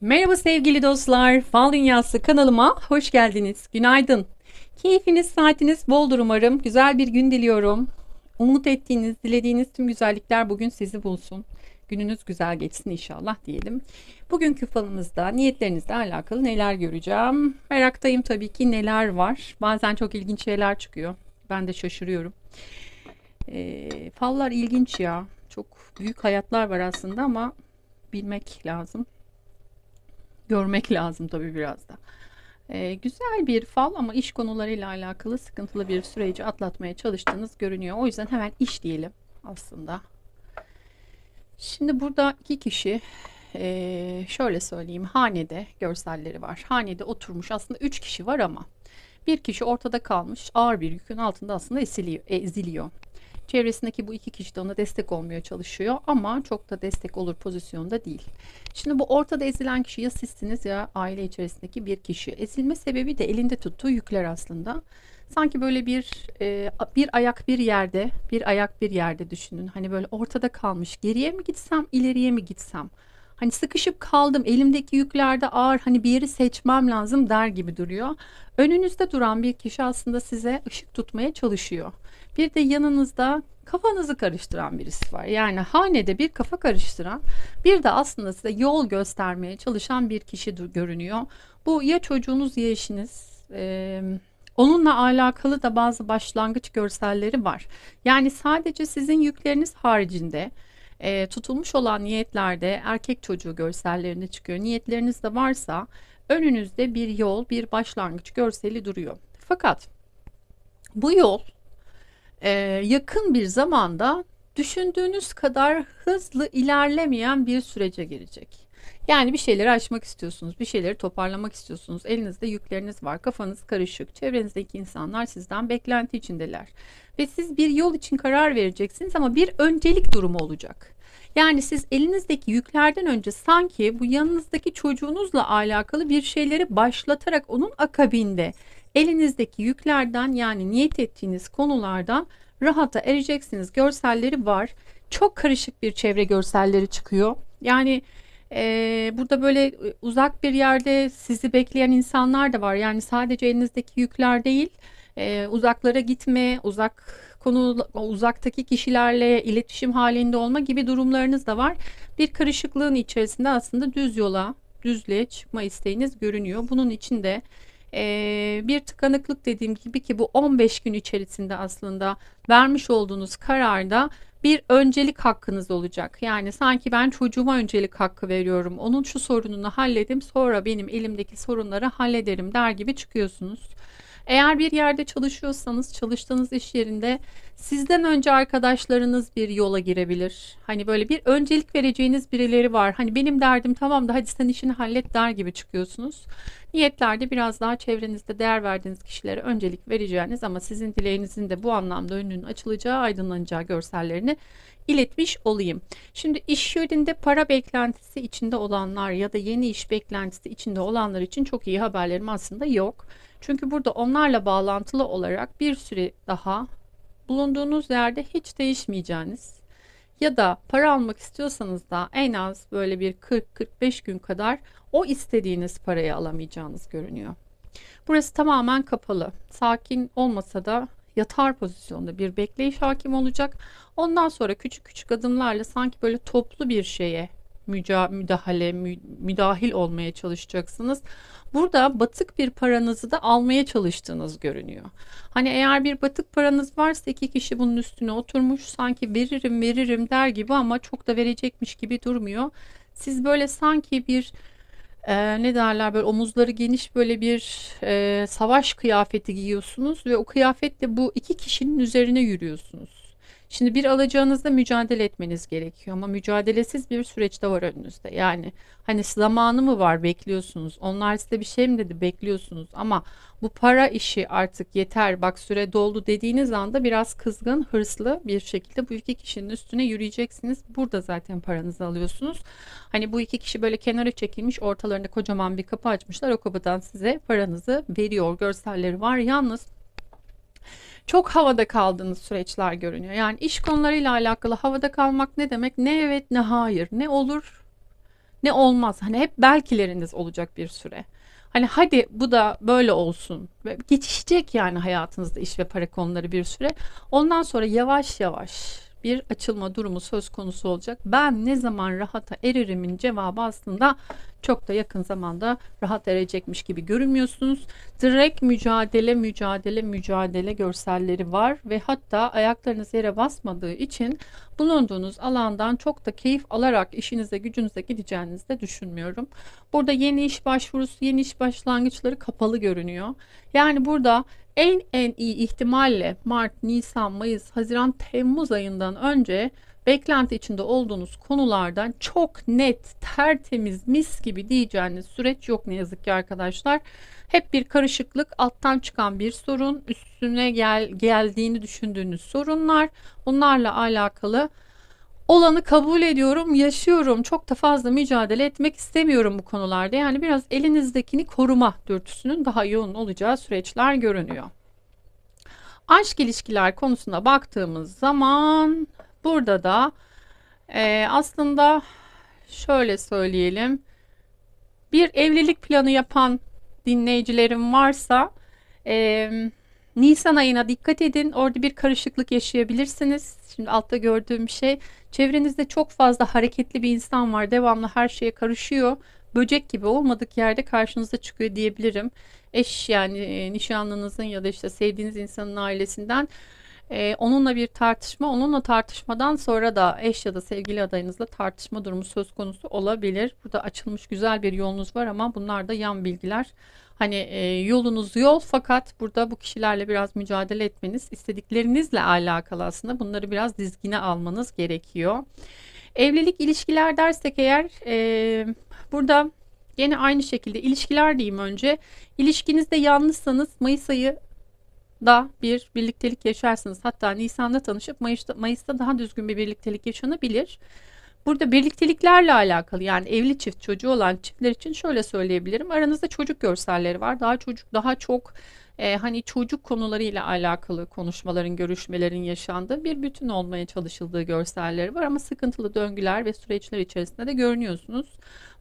Merhaba sevgili dostlar. Fal Dünyası kanalıma hoş geldiniz. Günaydın. Keyfiniz, saatiniz boldur umarım. Güzel bir gün diliyorum. Umut ettiğiniz, dilediğiniz tüm güzellikler bugün sizi bulsun. Gününüz güzel geçsin inşallah diyelim. Bugünkü falımızda niyetlerinizle alakalı neler göreceğim? Meraktayım tabii ki neler var. Bazen çok ilginç şeyler çıkıyor. Ben de şaşırıyorum. E, fallar ilginç ya. Çok büyük hayatlar var aslında ama bilmek lazım. Görmek lazım tabii biraz da. Ee, güzel bir fal ama iş konularıyla alakalı sıkıntılı bir süreci atlatmaya çalıştığınız görünüyor. O yüzden hemen iş diyelim aslında. Şimdi burada iki kişi ee, şöyle söyleyeyim hanede görselleri var. Hanede oturmuş aslında üç kişi var ama bir kişi ortada kalmış ağır bir yükün altında aslında eziliyor. eziliyor. Çevresindeki bu iki kişi de ona destek olmaya çalışıyor ama çok da destek olur pozisyonda değil. Şimdi bu ortada ezilen kişi ya sizsiniz ya aile içerisindeki bir kişi. Ezilme sebebi de elinde tuttuğu yükler aslında. Sanki böyle bir e, bir ayak bir yerde, bir ayak bir yerde düşünün. Hani böyle ortada kalmış. Geriye mi gitsem, ileriye mi gitsem? Hani sıkışıp kaldım. Elimdeki yüklerde ağır. Hani bir yeri seçmem lazım der gibi duruyor. Önünüzde duran bir kişi aslında size ışık tutmaya çalışıyor. Bir de yanınızda kafanızı karıştıran birisi var. Yani hanede bir kafa karıştıran bir de aslında size yol göstermeye çalışan bir kişi görünüyor. Bu ya çocuğunuz ya eşiniz. Ee, onunla alakalı da bazı başlangıç görselleri var. Yani sadece sizin yükleriniz haricinde e, tutulmuş olan niyetlerde erkek çocuğu görsellerinde çıkıyor. Niyetleriniz de varsa önünüzde bir yol, bir başlangıç görseli duruyor. Fakat bu yol e, yakın bir zamanda düşündüğünüz kadar hızlı ilerlemeyen bir sürece girecek. Yani bir şeyleri açmak istiyorsunuz, bir şeyleri toparlamak istiyorsunuz. Elinizde yükleriniz var, kafanız karışık. Çevrenizdeki insanlar sizden beklenti içindeler. Ve siz bir yol için karar vereceksiniz ama bir öncelik durumu olacak. Yani siz elinizdeki yüklerden önce sanki bu yanınızdaki çocuğunuzla alakalı bir şeyleri başlatarak onun akabinde elinizdeki yüklerden yani niyet ettiğiniz konulardan rahata ereceksiniz. Görselleri var. Çok karışık bir çevre görselleri çıkıyor. Yani e, burada böyle uzak bir yerde sizi bekleyen insanlar da var. Yani sadece elinizdeki yükler değil, e, uzaklara gitme, uzak konu uzaktaki kişilerle iletişim halinde olma gibi durumlarınız da var. Bir karışıklığın içerisinde aslında düz yola, düzlüğe çıkma isteğiniz görünüyor. Bunun için de e, bir tıkanıklık dediğim gibi ki bu 15 gün içerisinde aslında vermiş olduğunuz kararda bir öncelik hakkınız olacak. Yani sanki ben çocuğuma öncelik hakkı veriyorum. Onun şu sorununu halledim sonra benim elimdeki sorunları hallederim der gibi çıkıyorsunuz. Eğer bir yerde çalışıyorsanız çalıştığınız iş yerinde sizden önce arkadaşlarınız bir yola girebilir. Hani böyle bir öncelik vereceğiniz birileri var. Hani benim derdim tamam da hadi sen işini hallet der gibi çıkıyorsunuz. Niyetlerde biraz daha çevrenizde değer verdiğiniz kişilere öncelik vereceğiniz ama sizin dileğinizin de bu anlamda önünün açılacağı, aydınlanacağı görsellerini iletmiş olayım. Şimdi iş yerinde para beklentisi içinde olanlar ya da yeni iş beklentisi içinde olanlar için çok iyi haberlerim aslında yok. Çünkü burada onlarla bağlantılı olarak bir süre daha bulunduğunuz yerde hiç değişmeyeceğiniz ya da para almak istiyorsanız da en az böyle bir 40-45 gün kadar o istediğiniz parayı alamayacağınız görünüyor. Burası tamamen kapalı. Sakin olmasa da yatar pozisyonda bir bekleyiş hakim olacak. Ondan sonra küçük küçük adımlarla sanki böyle toplu bir şeye müdahale, mü müdahil olmaya çalışacaksınız. Burada batık bir paranızı da almaya çalıştığınız görünüyor. Hani eğer bir batık paranız varsa iki kişi bunun üstüne oturmuş sanki veririm veririm der gibi ama çok da verecekmiş gibi durmuyor. Siz böyle sanki bir e, ne derler böyle omuzları geniş böyle bir e, savaş kıyafeti giyiyorsunuz ve o kıyafetle bu iki kişinin üzerine yürüyorsunuz. Şimdi bir alacağınızda mücadele etmeniz gerekiyor ama mücadelesiz bir süreçte var önünüzde. Yani hani zamanı mı var bekliyorsunuz. Onlar size bir şey mi dedi bekliyorsunuz ama bu para işi artık yeter bak süre doldu dediğiniz anda biraz kızgın hırslı bir şekilde bu iki kişinin üstüne yürüyeceksiniz. Burada zaten paranızı alıyorsunuz. Hani bu iki kişi böyle kenara çekilmiş ortalarında kocaman bir kapı açmışlar. O kapıdan size paranızı veriyor görselleri var. Yalnız çok havada kaldığınız süreçler görünüyor. Yani iş konularıyla alakalı havada kalmak ne demek? Ne evet ne hayır. Ne olur ne olmaz. Hani hep belkileriniz olacak bir süre. Hani hadi bu da böyle olsun. Geçişecek yani hayatınızda iş ve para konuları bir süre. Ondan sonra yavaş yavaş bir açılma durumu söz konusu olacak. Ben ne zaman rahata ererimin cevabı aslında çok da yakın zamanda rahat erecekmiş gibi görünmüyorsunuz. Direkt mücadele, mücadele, mücadele görselleri var ve hatta ayaklarınız yere basmadığı için bulunduğunuz alandan çok da keyif alarak işinize, gücünüze gideceğinizi de düşünmüyorum. Burada yeni iş başvurusu, yeni iş başlangıçları kapalı görünüyor. Yani burada en en iyi ihtimalle Mart, Nisan, Mayıs, Haziran, Temmuz ayından önce beklenti içinde olduğunuz konulardan çok net, tertemiz, mis gibi diyeceğiniz süreç yok ne yazık ki arkadaşlar. Hep bir karışıklık, alttan çıkan bir sorun, üstüne gel, geldiğini düşündüğünüz sorunlar. Bunlarla alakalı olanı kabul ediyorum, yaşıyorum. Çok da fazla mücadele etmek istemiyorum bu konularda. Yani biraz elinizdekini koruma dürtüsünün daha yoğun olacağı süreçler görünüyor. Aşk ilişkiler konusuna baktığımız zaman burada da e, aslında şöyle söyleyelim. Bir evlilik planı yapan dinleyicilerim varsa e, Nisan ayına dikkat edin. Orada bir karışıklık yaşayabilirsiniz. Şimdi altta gördüğüm şey çevrenizde çok fazla hareketli bir insan var. Devamlı her şeye karışıyor. Böcek gibi olmadık yerde karşınıza çıkıyor diyebilirim. Eş yani e, nişanlınızın ya da işte sevdiğiniz insanın ailesinden e, onunla bir tartışma, onunla tartışmadan sonra da eş ya da sevgili adayınızla tartışma durumu söz konusu olabilir. Burada açılmış güzel bir yolunuz var ama bunlar da yan bilgiler. Hani e, yolunuz yol fakat burada bu kişilerle biraz mücadele etmeniz, istediklerinizle alakalı aslında bunları biraz dizgine almanız gerekiyor. Evlilik ilişkiler dersek eğer e, burada yine aynı şekilde ilişkiler diyeyim önce. İlişkinizde yalnızsanız Mayıs ayı da bir birliktelik yaşarsınız. Hatta Nisan'da tanışıp Mayıs'ta, Mayıs'ta daha düzgün bir birliktelik yaşanabilir. Burada birlikteliklerle alakalı yani evli çift çocuğu olan çiftler için şöyle söyleyebilirim. Aranızda çocuk görselleri var. Daha çocuk daha çok e, hani çocuk konularıyla alakalı konuşmaların, görüşmelerin yaşandığı bir bütün olmaya çalışıldığı görselleri var ama sıkıntılı döngüler ve süreçler içerisinde de görünüyorsunuz.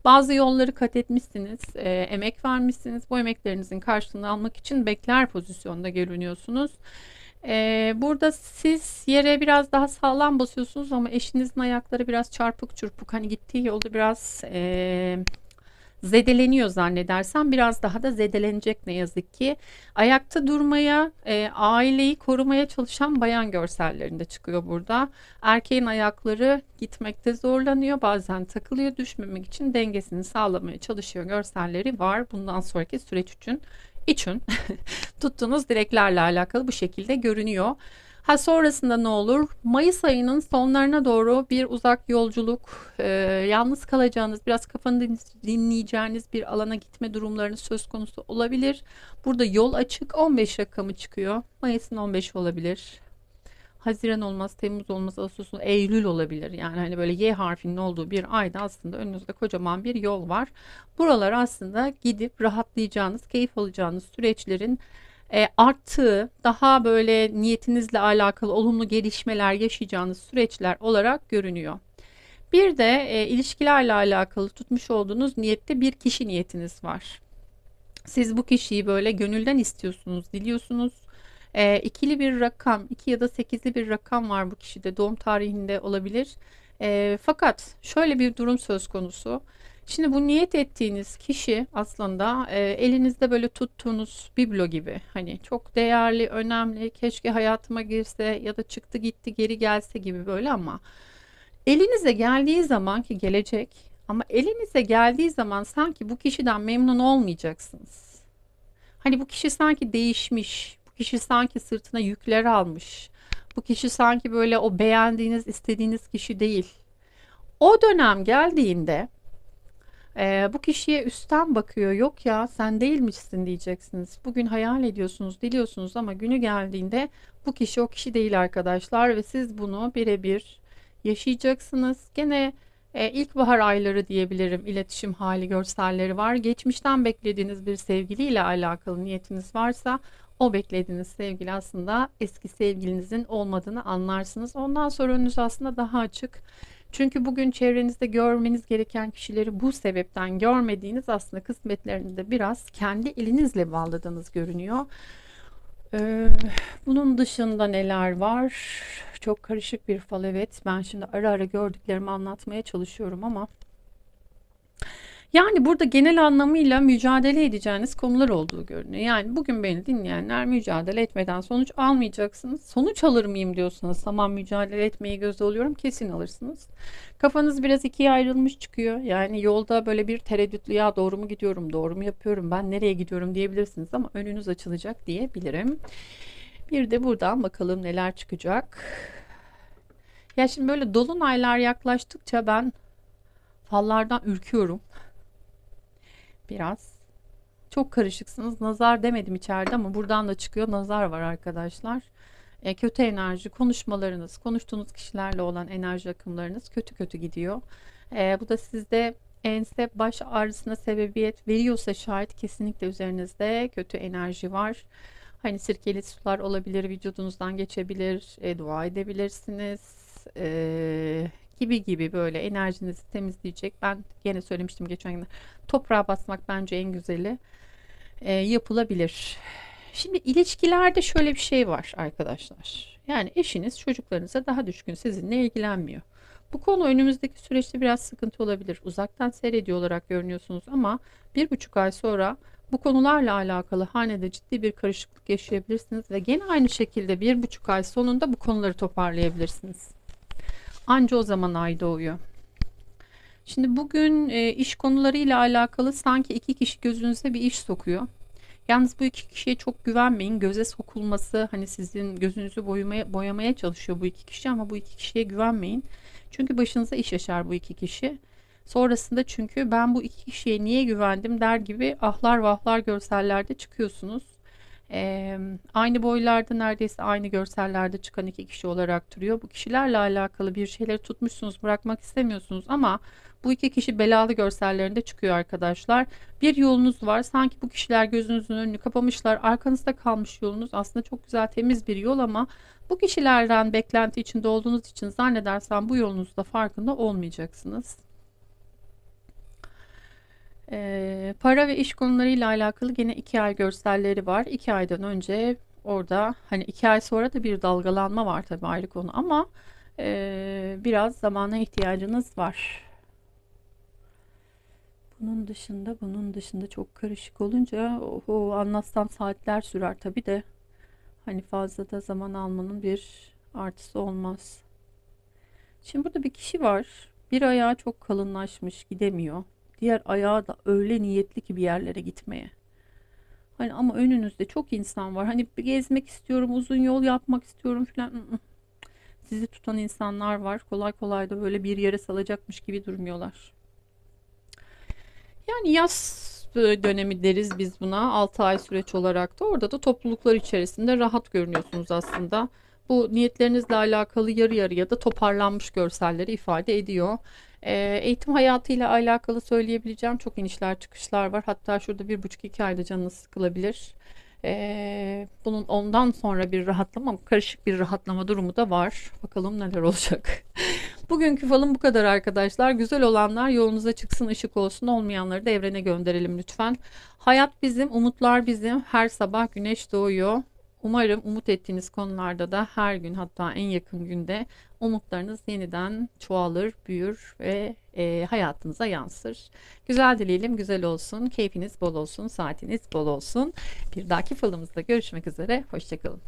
Bazı yolları kat etmişsiniz, e, emek vermişsiniz. Bu emeklerinizin karşılığını almak için bekler pozisyonda görünüyorsunuz. Ee, burada siz yere biraz daha sağlam basıyorsunuz ama eşinizin ayakları biraz çarpık çırpık hani gittiği yolda biraz e, zedeleniyor zannedersem biraz daha da zedelenecek ne yazık ki. Ayakta durmaya, e, aileyi korumaya çalışan bayan görsellerinde çıkıyor burada. Erkeğin ayakları gitmekte zorlanıyor, bazen takılıyor, düşmemek için dengesini sağlamaya çalışıyor görselleri var. Bundan sonraki süreç için için tuttuğunuz dileklerle alakalı bu şekilde görünüyor. Ha sonrasında ne olur? Mayıs ayının sonlarına doğru bir uzak yolculuk, e, yalnız kalacağınız, biraz kafanı dinleyeceğiniz bir alana gitme durumlarının söz konusu olabilir. Burada yol açık 15 rakamı çıkıyor. Mayıs'ın 15 olabilir. Haziran olmaz, Temmuz olmaz, Ağustos olmaz, Eylül olabilir. Yani hani böyle Y harfinin olduğu bir ayda aslında önünüzde kocaman bir yol var. Buralar aslında gidip rahatlayacağınız, keyif alacağınız süreçlerin e, arttığı, daha böyle niyetinizle alakalı olumlu gelişmeler yaşayacağınız süreçler olarak görünüyor. Bir de e, ilişkilerle alakalı tutmuş olduğunuz niyette bir kişi niyetiniz var. Siz bu kişiyi böyle gönülden istiyorsunuz, diliyorsunuz e, ikili bir rakam, iki ya da sekizli bir rakam var bu kişide doğum tarihinde olabilir. E, fakat şöyle bir durum söz konusu. Şimdi bu niyet ettiğiniz kişi aslında e, elinizde böyle tuttuğunuz biblo gibi hani çok değerli, önemli, keşke hayatıma girse ya da çıktı gitti geri gelse gibi böyle ama elinize geldiği zaman ki gelecek ama elinize geldiği zaman sanki bu kişiden memnun olmayacaksınız. Hani bu kişi sanki değişmiş, kişi sanki sırtına yükler almış. Bu kişi sanki böyle o beğendiğiniz, istediğiniz kişi değil. O dönem geldiğinde e, bu kişiye üstten bakıyor. Yok ya sen değilmişsin diyeceksiniz. Bugün hayal ediyorsunuz, diliyorsunuz ama günü geldiğinde bu kişi o kişi değil arkadaşlar ve siz bunu birebir yaşayacaksınız. Gene e, ilkbahar ayları diyebilirim. İletişim hali görselleri var. Geçmişten beklediğiniz bir sevgiliyle alakalı niyetiniz varsa o beklediğiniz sevgili aslında eski sevgilinizin olmadığını anlarsınız. Ondan sonra önünüz aslında daha açık. Çünkü bugün çevrenizde görmeniz gereken kişileri bu sebepten görmediğiniz aslında kısmetlerini de biraz kendi elinizle bağladığınız görünüyor. Ee, bunun dışında neler var? Çok karışık bir fal evet. Ben şimdi ara ara gördüklerimi anlatmaya çalışıyorum ama yani burada genel anlamıyla mücadele edeceğiniz konular olduğu görünüyor. Yani bugün beni dinleyenler mücadele etmeden sonuç almayacaksınız. Sonuç alır mıyım diyorsanız tamam mücadele etmeyi göze alıyorum kesin alırsınız. Kafanız biraz ikiye ayrılmış çıkıyor. Yani yolda böyle bir tereddütlü ya doğru mu gidiyorum, doğru mu yapıyorum, ben nereye gidiyorum diyebilirsiniz ama önünüz açılacak diyebilirim. Bir de buradan bakalım neler çıkacak. Ya şimdi böyle dolunaylar yaklaştıkça ben fallardan ürküyorum. Biraz. Çok karışıksınız. Nazar demedim içeride ama buradan da çıkıyor. Nazar var arkadaşlar. E, kötü enerji, konuşmalarınız, konuştuğunuz kişilerle olan enerji akımlarınız kötü kötü gidiyor. E, bu da sizde ense baş ağrısına sebebiyet veriyorsa şayet kesinlikle üzerinizde kötü enerji var. Hani sirkeli sular olabilir, vücudunuzdan geçebilir, e, dua edebilirsiniz. E, gibi gibi böyle enerjinizi temizleyecek. Ben yine söylemiştim geçen gün. Toprağa basmak bence en güzeli. E, yapılabilir. Şimdi ilişkilerde şöyle bir şey var arkadaşlar. Yani eşiniz çocuklarınıza daha düşkün sizinle ilgilenmiyor. Bu konu önümüzdeki süreçte biraz sıkıntı olabilir. Uzaktan seyrediyor olarak görünüyorsunuz ama bir buçuk ay sonra bu konularla alakalı hanede ciddi bir karışıklık yaşayabilirsiniz ve gene aynı şekilde bir buçuk ay sonunda bu konuları toparlayabilirsiniz. Anca o zaman ay doğuyor. Şimdi bugün e, iş konularıyla alakalı sanki iki kişi gözünüze bir iş sokuyor. Yalnız bu iki kişiye çok güvenmeyin. Göze sokulması hani sizin gözünüzü boyamaya, boyamaya çalışıyor bu iki kişi ama bu iki kişiye güvenmeyin. Çünkü başınıza iş yaşar bu iki kişi. Sonrasında çünkü ben bu iki kişiye niye güvendim der gibi ahlar vahlar görsellerde çıkıyorsunuz. Ee, aynı boylarda neredeyse aynı görsellerde çıkan iki kişi olarak duruyor. Bu kişilerle alakalı bir şeyleri tutmuşsunuz bırakmak istemiyorsunuz ama bu iki kişi belalı görsellerinde çıkıyor arkadaşlar. Bir yolunuz var. Sanki bu kişiler gözünüzün önünü kapamışlar. Arkanızda kalmış yolunuz aslında çok güzel temiz bir yol ama bu kişilerden beklenti içinde olduğunuz için zannedersem bu yolunuzda farkında olmayacaksınız. Ee, para ve iş konularıyla alakalı yine iki ay görselleri var. İki aydan önce orada hani iki ay sonra da bir dalgalanma var tabii ayrı konu ama e, biraz zamana ihtiyacınız var. Bunun dışında bunun dışında çok karışık olunca o anlatsam saatler sürer tabii de hani fazla da zaman almanın bir artısı olmaz. Şimdi burada bir kişi var. Bir ayağı çok kalınlaşmış gidemiyor. Diğer ayağı da öyle niyetli ki bir yerlere gitmeye. Hani ama önünüzde çok insan var. Hani gezmek istiyorum, uzun yol yapmak istiyorum falan. Sizi tutan insanlar var. Kolay kolay da böyle bir yere salacakmış gibi durmuyorlar. Yani yaz dönemi deriz biz buna 6 ay süreç olarak da orada da topluluklar içerisinde rahat görünüyorsunuz aslında. Bu niyetlerinizle alakalı yarı yarıya da toparlanmış görselleri ifade ediyor. Ee, eğitim hayatıyla alakalı söyleyebileceğim çok inişler çıkışlar var. Hatta şurada bir buçuk iki ayda canınız sıkılabilir. Ee, bunun ondan sonra bir rahatlama, karışık bir rahatlama durumu da var. Bakalım neler olacak. Bugünkü falım bu kadar arkadaşlar. Güzel olanlar yolunuza çıksın, ışık olsun. Olmayanları da evrene gönderelim lütfen. Hayat bizim, umutlar bizim. Her sabah güneş doğuyor. Umarım umut ettiğiniz konularda da her gün hatta en yakın günde umutlarınız yeniden çoğalır, büyür ve e, hayatınıza yansır. Güzel dileyelim, güzel olsun, keyfiniz bol olsun, saatiniz bol olsun. Bir dahaki falımızda görüşmek üzere, hoşçakalın.